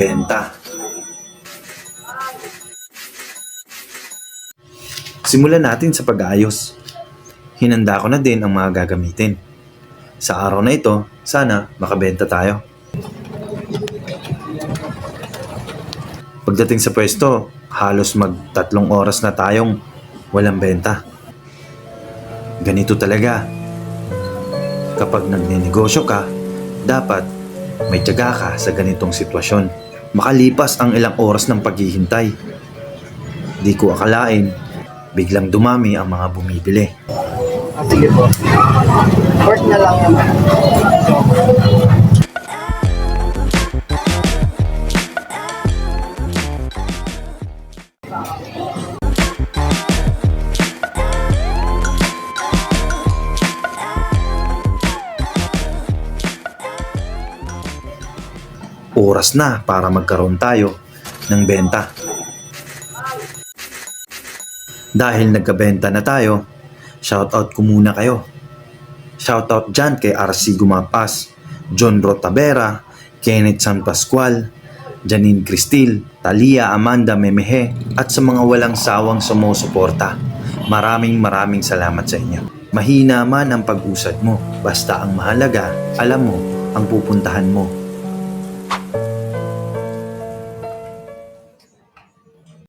benta. Simulan natin sa pag-aayos. Hinanda ko na din ang mga gagamitin. Sa araw na ito, sana makabenta tayo. Pagdating sa pwesto, halos magtatlong oras na tayong walang benta. Ganito talaga. Kapag nagnenegosyo ka, dapat may tiyaga ka sa ganitong sitwasyon. Makalipas ang ilang oras ng paghihintay. Di ko akalain, biglang dumami ang mga bumibili. Sige po. Short na lang naman. Oras na para magkaroon tayo ng benta. Dahil nagkabenta na tayo, shoutout ko muna kayo. Shoutout dyan kay RC Gumapas, John Rotavera, Kenneth San Pascual, Janine Cristil, Talia Amanda Memehe at sa mga walang sawang sumusuporta. Maraming maraming salamat sa inyo. Mahina man ang pag-usad mo, basta ang mahalaga, alam mo ang pupuntahan mo